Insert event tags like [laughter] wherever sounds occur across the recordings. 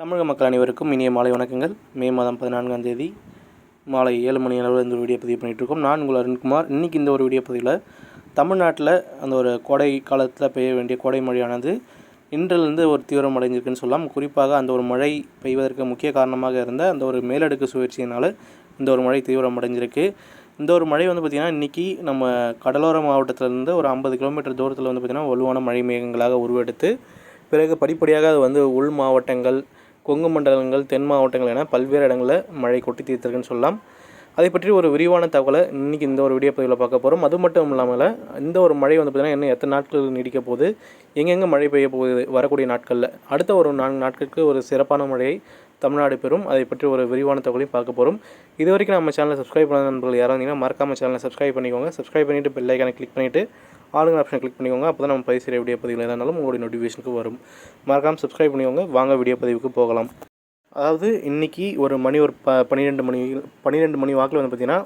தமிழக மக்கள் அனைவருக்கும் இனிய மாலை வணக்கங்கள். மே மாதம் பதினான்காம் தேதி மாலை ஏழு மணி அளவில் இந்த வீடியோ பதிவு பண்ணிகிட்ருக்கோம் நான் உங்கள் அருண்குமார். இன்றைக்கி இந்த ஒரு வீடியோ பதிவில் தமிழ்நாட்டில் அந்த ஒரு கோடை காலத்தில் பெய்ய வேண்டிய கோடை மழையானது இன்றிலிருந்து ஒரு தீவிரம் அடைஞ்சிருக்குன்னு சொல்லலாம். குறிப்பாக அந்த ஒரு மழை பெய்வதற்கு முக்கிய காரணமாக இருந்த அந்த ஒரு மேலடுக்கு சுழற்சியினால் இந்த ஒரு மழை தீவிரம் அடைஞ்சிருக்கு. இந்த ஒரு மழை வந்து பார்த்திங்கன்னா இன்றைக்கி நம்ம கடலோர மாவட்டத்திலேருந்து ஒரு ஐம்பது கிலோமீட்டர் தூரத்தில் வந்து பார்த்திங்கன்னா வலுவான மழை மேகங்களாக உருவெடுத்து பிறகு படிப்படியாக அது வந்து உள் மாவட்டங்கள் கொங்கு மண்டலங்கள் தென் மாவட்டங்கள் என பல்வேறு இடங்களில் மழை கொட்டி தீர்த்திருக்குன்னு சொல்லலாம். அதை பற்றி ஒரு விரிவான தகவலை இன்றைக்கி இந்த ஒரு வீடியோ பதிவில் பார்க்க போகிறோம் அது மட்டும் இல்லாமல் இந்த ஒரு மழை வந்து பார்த்திங்கன்னா இன்னும் எத்தனை நாட்கள் நீடிக்க போகுது? எங்கெங்கே மழை பெய்ய போகுது? வரக்கூடிய நாட்களில். அடுத்த ஒரு நான்கு நாட்களுக்கு ஒரு சிறப்பான மழையை தமிழ்நாடு பெறும். அதை பற்றி ஒரு விரிவான தகவலையும் பார்க்க போகிறோம் இது வரைக்கும் நம்ம சேனலை சப்ஸ்கிரைப் பண்ண நண்பர்கள் யாராவது இருந்தீங்கன்னா மறக்காம சேனலை சப்ஸ்கிரைப் பண்ணிக்கோங்க. சப்ஸ்கிரைப் பண்ணிவிட்டு பெல் ஐக்கானை கிளிக் பண்ணிவிட்டு ஆளுங்க ஆப்ஷன் கிளிக் பண்ணிக்கோங்க. அப்போ தான் நம்ம பதிவு செய்கிற வீடியோ பதிவுகள் எதானாலும் உங்களுடைய நோட்டிஃபிகேஷனுக்கு வரும். மறக்காமல் சப்ஸ்கிரைப் பண்ணிக்கோங்க. வாங்க வீடியோ பதிவுக்கு போகலாம். அதாவது இன்றைக்கி ஒரு மணி ஒரு ப பன்னிரெண்டு மணி பன்னிரெண்டு மணி வாக்கில் வந்து பார்த்திங்கன்னா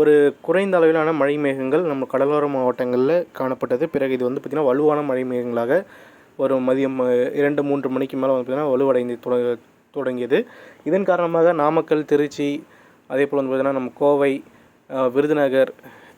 ஒரு குறைந்த அளவிலான மழை மேகங்கள் நம்ம கடலோர மாவட்டங்களில் காணப்பட்டது. பிறகு இது வந்து பார்த்திங்கன்னா வலுவான மழை மேகங்களாக ஒரு மதியம் இரண்டு மூன்று மணிக்கு மேலே வந்து பார்த்திங்கன்னா வலுவடைந்து தொடங்க தொடங்கியது. இதன் காரணமாக நாமக்கல் திருச்சி அதே போல் வந்து பார்த்திங்கன்னா நம்ம கோவை விருதுநகர்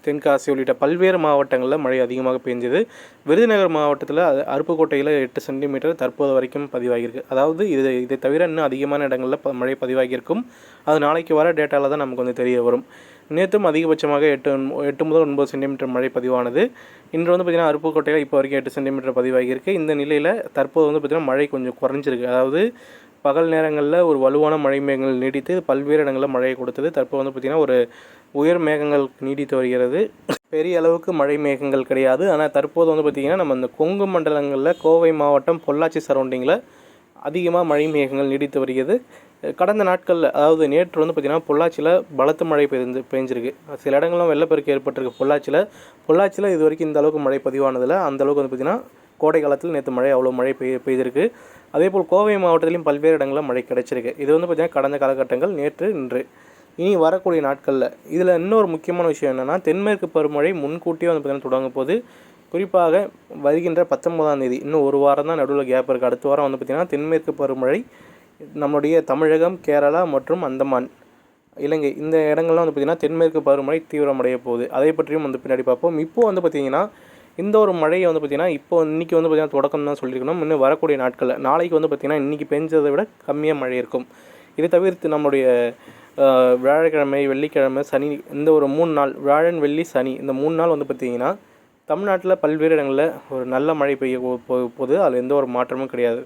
தென்காசி உள்ளிட்ட பல்வேறு மாவட்டங்களில் மழை அதிகமாக பெஞ்சது. விருதுநகர் மாவட்டத்தில் அது அருப்புக்கோட்டையில் எட்டு சென்டிமீட்டர் தற்போது வரைக்கும் பதிவாகியிருக்கு. அதாவது இது இதை தவிர இன்னும் அதிகமான இடங்களில் ப- மழை பதிவாகியிருக்கும். அது நாளைக்கு வர டேட்டாவில் தான் நமக்கு வந்து தெரிய வரும். நேற்றும் அதிகபட்சமாக எட்டு எட்டு முதல் ஒன்பது சென்டிமீட்டர் மழை பதிவானது. இன்று வந்து பார்த்திங்கன்னா அருப்புக்கோட்டையில் இப்போ வரைக்கும் எட்டு சென்டிமீட்டர் பதிவாகியிருக்கு. இந்த நிலையில் தற்போது வந்து பார்த்திங்கன்னா மழை கொஞ்சம் குறைஞ்சிருக்கு. அதாவது பகல் நேரங்களில் ஒரு வலுவான மழை மேகங்கள் நீடித்து பல்வேறு இடங்களில் மழையை கொடுத்தது. தற்போது வந்து பார்த்திங்கன்னா ஒரு உயர் மேகங்கள் நீடித்து வருகிறது. பெரிய அளவுக்கு மழை மேகங்கள் கிடையாது. ஆனால் தற்போது வந்து பார்த்திங்கன்னா நம்ம இந்த கொங்கு மண்டலங்களில் கோவை மாவட்டம் பொள்ளாச்சி சரௌண்டிங்கில் அதிகமாக மழை மேகங்கள் நீடித்து வருகிறது. கடந்த நாட்களில் அதாவது நேற்று வந்து பார்த்திங்கன்னா பொள்ளாச்சியில் பலத்த மழை பெய்ந்து பெஞ்சிருக்கு. சில இடங்களும் வெள்ளப்பெருக்கு ஏற்பட்டிருக்கு பொள்ளாச்சியில். பொள்ளாச்சியில் இது வரைக்கும் இந்த அளவுக்கு மழை பதிவானதில் அந்த அளவுக்கு வந்து பார்த்திங்கன்னா கோடை காலத்தில் நேற்று மழை அவ்வளோ மழை பெய் பெய்திருக்கு. அதேபோல் கோவை மாவட்டத்திலையும் பல்வேறு இடங்களில் மழை கிடைச்சிருக்கு. இது வந்து பார்த்திங்கன்னா கடந்த காலகட்டங்கள் நேற்று இன்று. இனி வரக்கூடிய நாட்களில் இதில் இன்னொரு முக்கியமான விஷயம் என்னென்னா தென்மேற்கு பருவமழை முன்கூட்டியே வந்து பார்த்திங்கன்னா தொடங்கும் போது குறிப்பாக வருகின்ற பத்தொன்பதாம் தேதி இன்னும் ஒரு வாரம் தான் நடுவில் கேப் இருக்குது அடுத்த வாரம் வந்து பார்த்திங்கன்னா தென்மேற்கு பருவமழை நம்முடைய தமிழகம் கேரளா மற்றும் அந்தமான் இலங்கை இந்த இடங்கள்லாம் வந்து பார்த்திங்கன்னா தென்மேற்கு பருவமழை தீவிரமடைய போகுது. அதை பற்றியும் வந்து பின்னாடி பார்ப்போம். இப்போது வந்து பார்த்திங்கன்னா இந்த ஒரு மழையை வந்து பார்த்திங்கன்னா இப்போ இன்றைக்கி வந்து பார்த்திங்கன்னா தொடக்கம் தான் சொல்லியிருக்கணும். இன்னும் வரக்கூடிய நாட்களில் நாளைக்கு வந்து பார்த்திங்கன்னா இன்றைக்கி பெஞ்சதை விட கம்மியாக மழை இருக்கும். இதை தவிர்த்து நம்முடைய வியாழக்கிழமை வெள்ளிக்கிழமை சனி இந்த ஒரு மூணு நாள் வியாழன் வெள்ளி சனி இந்த மூணு நாள் வந்து பார்த்திங்கன்னா தமிழ்நாட்டில் பல்வேறு இடங்களில் ஒரு நல்ல மழை பெய்ய போகுது. அதில் எந்த ஒரு மாற்றமும் கிடையாது.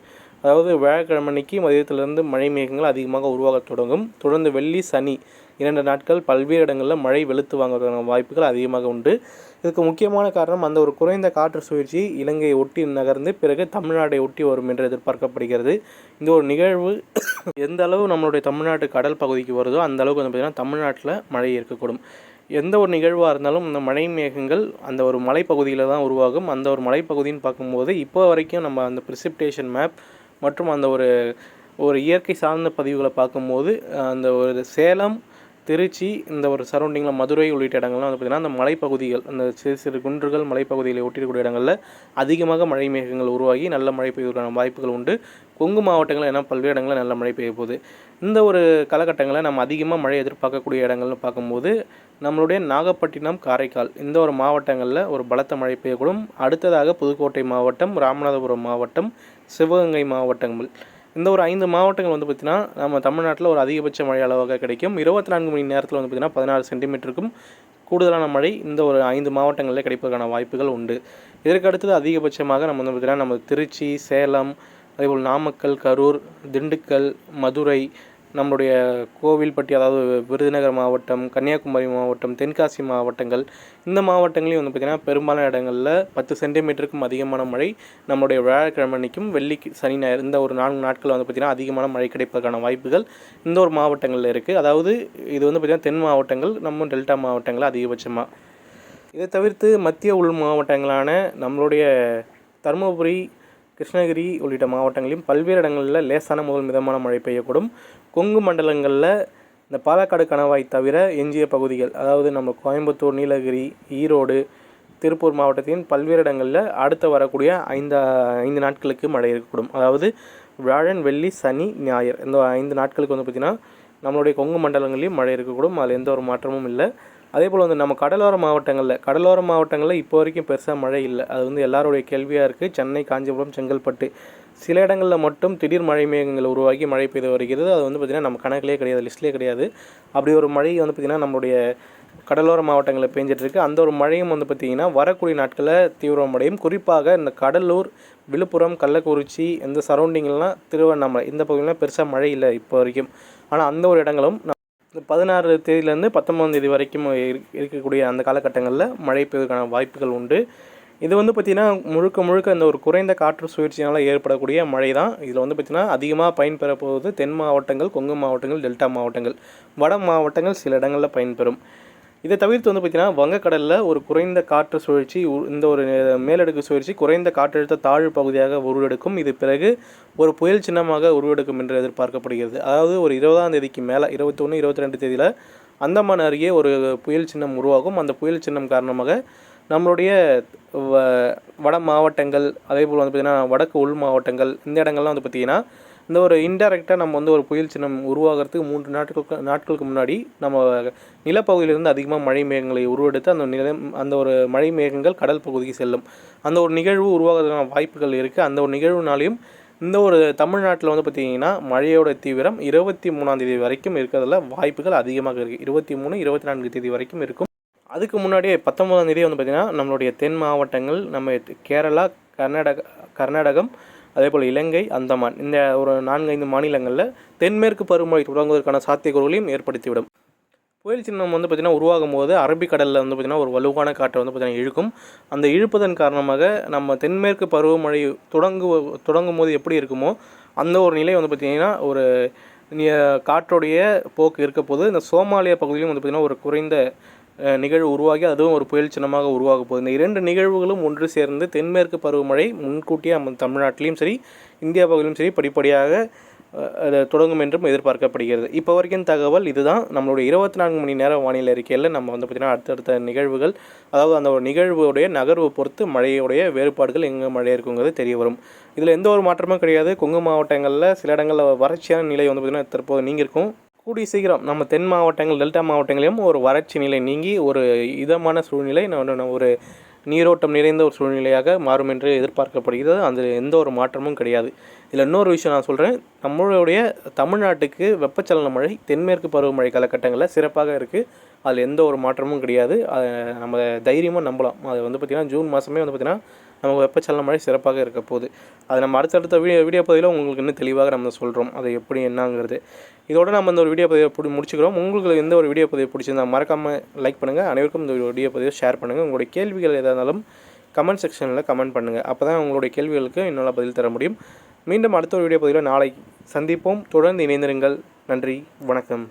அதாவது வியாழக்கிழமை அன்னைக்கு மதியத்திலிருந்து மழை மேகங்கள் அதிகமாக உருவாகத் தொடங்கும். தொடர்ந்து வெள்ளி சனி இரண்டு நாட்கள் பல்வேறு இடங்களில் மழை வெளுத்து வாங்குவதற்கான வாய்ப்புகள் அதிகமாக உண்டு. இதுக்கு முக்கியமான காரணம் அந்த ஒரு குறைந்த காற்று சுழற்சி இலங்கையை ஒட்டி நகர்ந்து பிறகு தமிழ்நாட்டை ஒட்டி வரும் என்று எதிர்பார்க்கப்படுகிறது. இந்த ஒரு நிகழ்வு [coughs] எந்த அளவு நம்மளுடைய தமிழ்நாட்டு கடல் பகுதிக்கு வருதோ அந்த அளவுக்கு வந்து பார்த்திங்கன்னா தமிழ்நாட்டில் மழை இருக்கக்கூடும் எந்த ஒரு நிகழ்வாக இருந்தாலும் இந்த மழை மேகங்கள் அந்த ஒரு மலைப்பகுதியில் தான் உருவாகும். அந்த ஒரு மலைப்பகுதின்னு பார்க்கும்போது இப்போ வரைக்கும் நம்ம அந்த ப்ரிசிப்டேஷன் மேப் மற்றும் அந்த ஒரு ஒரு இயற்கை சார்ந்த பதிவுகளை பார்க்கும்போது அந்த ஒரு சேலம் திருச்சி இந்த ஒரு சரௌண்டிங்கில் மதுரை உள்ளிட்ட இடங்கள்லாம் வந்து பார்த்திங்கன்னா அந்த மலைப்பகுதிகள் அந்த சிறு சிறு குன்றுகள் மலைப்பகுதிகளை ஒட்டியிருக்கூடிய இடங்களில் அதிகமாக மழை மேகங்கள் உருவாகி நல்ல மழை பெய்வதற்கான வாய்ப்புகள் உண்டு. கொங்கு மாவட்டங்களில் ஏன்னா பல்வேறு இடங்களில் நல்ல மழை பெய்ய போகுது. இந்த ஒரு காலகட்டங்களில் நம்ம அதிகமாக மழை எதிர்பார்க்கக்கூடிய இடங்கள்னு பார்க்கும்போது நம்மளுடைய நாகப்பட்டினம் காரைக்கால் இந்த ஒரு மாவட்டங்களில் ஒரு பலத்த மழை பெய்யக்கூடும். அடுத்ததாக புதுக்கோட்டை மாவட்டம் ராமநாதபுரம் மாவட்டம் சிவகங்கை மாவட்டங்கள். இந்த ஒரு ஐந்து மாவட்டங்கள் வந்து பார்த்திங்கன்னா நம்ம தமிழ்நாட்டில் ஒரு அதிகபட்ச மழை அளவாக கிடைக்கும். இருபத்தி நான்கு மணி நேரத்தில் வந்து பார்த்திங்கன்னா பதினாறு சென்டிமீட்டருக்கும் கூடுதலான மழை இந்த ஒரு ஐந்து மாவட்டங்களில் கிடைப்பதற்கான வாய்ப்புகள் உண்டு. இதற்கு அடுத்தது அதிகபட்சமாக நம்ம வந்து பார்த்திங்கன்னா நம்ம திருச்சி சேலம் அதேபோல் நாமக்கல் கரூர் திண்டுக்கல் மதுரை நம்மளுடைய கோவில்பட்டி அதாவது விருதுநகர் மாவட்டம் கன்னியாகுமரி மாவட்டம் தென்காசி மாவட்டங்கள் இந்த மாவட்டங்களையும் வந்து பார்த்திங்கன்னா பெரும்பாலான இடங்களில் பத்து சென்டிமீட்டருக்கும் அதிகமான மழை நம்மளுடைய வியாழக்கிழமை அன்னைக்கும் வெள்ளி சனி ஞாயிறு இந்த ஒரு நான்கு நாட்கள் வந்து பார்த்திங்கன்னா அதிகமான மழை கிடைப்பதற்கான வாய்ப்புகள் இந்த ஒரு மாவட்டங்களில் இருக்குது அதாவது இது வந்து பார்த்திங்கன்னா தென் மாவட்டங்கள் நம்ம டெல்டா மாவட்டங்கள் அதிகபட்சமாக இதை தவிர்த்து மத்திய உள் மாவட்டங்களான நம்மளுடைய தருமபுரி கிருஷ்ணகிரி உள்ளிட்ட மாவட்டங்களிலும் பல்வேறு இடங்களில் லேசான முதல் மிதமான மழை பெய்யக்கூடும். கொங்கு மண்டலங்களில் இந்த பாலக்காடு கணவாய் தவிர எஞ்சிய பகுதிகள் அதாவது நம்ம கோயம்புத்தூர் நீலகிரி ஈரோடு திருப்பூர் மாவட்டத்தின் பல்வேறு இடங்களில் அடுத்து வரக்கூடிய ஐந்து ஐந்து நாட்களுக்கு மழை இருக்கக்கூடும். அதாவது வியாழன் வெள்ளி சனி ஞாயிறு. இந்த ஐந்து நாட்களுக்கு வந்து பார்த்திங்கன்னா நம்மளுடைய கொங்கு மண்டலங்களையும் மழை இருக்கக்கூடும். அதில் எந்த ஒரு மாற்றமும் இல்லை. அதே போல் வந்து நம்ம கடலோர மாவட்டங்களில் கடலோர மாவட்டங்களில் இப்போ வரைக்கும் பெருசாக மழை இல்லை. அது வந்து எல்லாருடைய கேள்வியாக இருக்குது சென்னை காஞ்சிபுரம் செங்கல்பட்டு சில இடங்களில் மட்டும் திடீர் மழை மேகங்கள் உருவாகி மழை பெய்து வருகிறது. அது வந்து பார்த்திங்கன்னா நம்ம கணக்கிலே கிடையாது லிஸ்ட்லேயே கிடையாது. அப்படி ஒரு மழை வந்து பார்த்திங்கன்னா நம்மளுடைய கடலோர மாவட்டங்களில் பெஞ்சிட்ருக்கு அந்த ஒரு மழையும் வந்து பார்த்திங்கன்னா வரக்கூடிய நாட்களில் தீவிரமடையும். குறிப்பாக இந்த கடலூர் விழுப்புரம் கள்ளக்குறிச்சி இந்த சரௌண்டிங்லாம் திருவண்ணாமலை இந்த பகுதியிலாம் பெருசாக மழை இல்லை இப்போ வரைக்கும். ஆனால் அந்த ஒரு இடங்களும் பதினாறு தேதியிலேருந்து பத்தொம்பதாம் தேதி வரைக்கும் இருக்கக்கூடிய அந்த காலகட்டங்களில் மழை பெய்வதற்கான வாய்ப்புகள் உண்டு. இது வந்து பார்த்திங்கன்னா முழுக்க முழுக்க இந்த ஒரு குறைந்த காற்று சுழற்சினால் ஏற்படக்கூடிய மழை தான் இதில் வந்து பார்த்திங்கன்னா அதிகமாக பயன்பெற போவது தென் மாவட்டங்கள் கொங்கு மாவட்டங்கள் டெல்டா மாவட்டங்கள் வட மாவட்டங்கள் சில இடங்களில் பயன்பெறும். இதை தவிர்த்து வந்து பார்த்திங்கன்னா வங்கக்கடலில் ஒரு குறைந்த காற்று சுழற்சி இந்த ஒரு மேலடுக்கு சுழற்சி குறைந்த காற்றழுத்த தாழ்வு பகுதியாக உருவெடுக்கும். இது பிறகு ஒரு புயல் சின்னமாக உருவெடுக்கும் என்று எதிர்பார்க்கப்படுகிறது. அதாவது ஒரு இருபதாம் தேதிக்கு மேலே இருபத்தொன்று இருபத்தி ரெண்டு தேதியில் அந்தமான் அருகே ஒரு புயல் சின்னம் உருவாகும். அந்த புயல் சின்னம் காரணமாக நம்மளுடைய வ வட மாவட்டங்கள் அதே போல் வந்து பார்த்திங்கன்னா வடக்கு உள் மாவட்டங்கள் இந்த இடங்கள்லாம் வந்து பார்த்திங்கன்னா இந்த ஒரு இன்டெரக்டாக நம்ம வந்து ஒரு புயல் சின்னம் உருவாகிறதுக்கு மூன்று நாட்களுக்கு நாட்களுக்கு முன்னாடி நம்ம நிலப்பகுதியிலிருந்து அதிகமாக மழை மேகங்களை உருவெடுத்து அந்த நிலம் அந்த ஒரு மழை மேகங்கள் கடல் பகுதிக்கு செல்லும். அந்த ஒரு நிகழ்வு உருவாகிறதுக்கான வாய்ப்புகள் இருக்குது அந்த ஒரு நிகழ்வுனாலையும் இந்த ஒரு தமிழ்நாட்டில் வந்து பார்த்திங்கன்னா மழையோட தீவிரம் இருபத்தி மூணாம் தேதி வரைக்கும் இருக்கிறதுல வாய்ப்புகள் அதிகமாக இருக்குது இருபத்தி மூணு இருபத்தி நான்கு தேதி வரைக்கும் இருக்கும். அதுக்கு முன்னாடியே பத்தொன்பதாம் தேதி வந்து பார்த்திங்கன்னா நம்மளுடைய தென் மாவட்டங்கள் நம்ம கேரளா கர்நாடகா கர்நாடகம் அதே போல் இலங்கை அந்தமான். இந்த ஒரு நான்கு ஐந்து மாநிலங்களில் தென்மேற்கு பருவமழை தொடங்குவதற்கான சாத்தியக்கூறுகளையும் ஏற்படுத்திவிடும். புயல் சின்னம் வந்து பார்த்திங்கன்னா உருவாகும் போது அரபிக்கடலில் வந்து பார்த்திங்கன்னா ஒரு வலுவான காற்றை வந்து பார்த்திங்கன்னா இழுக்கும். அந்த இழுப்பதன் காரணமாக நம்ம தென்மேற்கு பருவமழை தொடங்கு தொடங்கும் போது எப்படி இருக்குமோ அந்த ஒரு நிலை வந்து பார்த்திங்கன்னா ஒரு காற்றுடைய போக்கு இருக்க போது இந்த சோமாலியா பகுதியிலும் வந்து பார்த்திங்கன்னா ஒரு குறைந்த நிகழ்வு உருவாகி அதுவும் ஒரு புயல் சின்னமாக உருவாக போகுது. இந்த இரண்டு நிகழ்வுகளும் ஒன்று சேர்ந்து தென்மேற்கு பருவமழை முன்கூட்டியே நம்ம தமிழ்நாட்டிலையும் சரி இந்தியா பகுதியிலும் சரி படிப்படியாக தொடங்கும் என்றும் எதிர்பார்க்கப்படுகிறது. இப்போ வரைக்கும் தகவல் இதுதான். நம்மளுடைய இருபத்தி நான்கு மணி நேரம் வானிலை அறிக்கையில் நம்ம வந்து பார்த்திங்கன்னா அடுத்தடுத்த நிகழ்வுகள் அதாவது அந்த ஒரு நிகழ்வுடைய நகர்வு பொறுத்து மழையுடைய வேறுபாடுகள் எங்கே மழை இருக்குங்கிறது தெரிய வரும். இதில் எந்த ஒரு மாற்றமும் கிடையாது. கொங்கு மாவட்டங்களில் சில இடங்களில் வறட்சியான நிலை வந்து பார்த்திங்கன்னா தற்போது நீங்கிருக்கும் கூடிய சீக்கிரம் நம்ம தென் மாவட்டங்கள் டெல்டா மாவட்டங்களையும் ஒரு வறட்சி நிலை நீங்கி ஒரு இதமான சூழ்நிலை ஒரு நீரோட்டம் நிறைந்த ஒரு சூழ்நிலையாக மாறும் என்று எதிர்பார்க்கப்படுகிறது. அதில் எந்த ஒரு மாற்றமும் கிடையாது. இதில் இன்னொரு விஷயம் நான் சொல்கிறேன் நம்மளுடைய தமிழ்நாட்டுக்கு வெப்பச்சலன மழை தென்மேற்கு பருவமழை காலகட்டங்களில் சிறப்பாக இருக்குது அதில் எந்த ஒரு மாற்றமும் கிடையாது. அதை நம்ம தைரியமாக நம்பலாம். அது வந்து பார்த்திங்கன்னா ஜூன் மாதமே வந்து பார்த்திங்கன்னா நமக்கு வெப்பச்சலன மழை சிறப்பாக இருக்க போகுது. அதை நம்ம அடுத்தடுத்த வீடியோ வீடியோ பதிவில் உங்களுக்கு இன்னும் தெளிவாக நம்ம சொல்கிறோம் அது எப்படி என்னங்கிறது. இதோட நம்ம இந்த ஒரு வீடியோ பதிவை பிடி முடிச்சுக்கிறோம். உங்களுக்கு எந்த ஒரு வீடியோ பதிவு பிடிச்சிருந்தா மறக்காமல் லைக் பண்ணுங்கள் அனைவருக்கும் இந்த வீடியோ பதிவை ஷேர் பண்ணுங்கள் உங்களுடைய கேள்விகள் எதாக இருந்தாலும் கமெண்ட் செக்ஷனில் கமெண்ட் பண்ணுங்கள் அப்போ தான் உங்களுடைய கேள்விகளுக்கு என்னால் பதில் தர முடியும். மீண்டும் அடுத்த ஒரு வீடியோ பதிவில் நாளை சந்திப்போம். தொடர்ந்து இணைந்திருங்கள். நன்றி. வணக்கம்.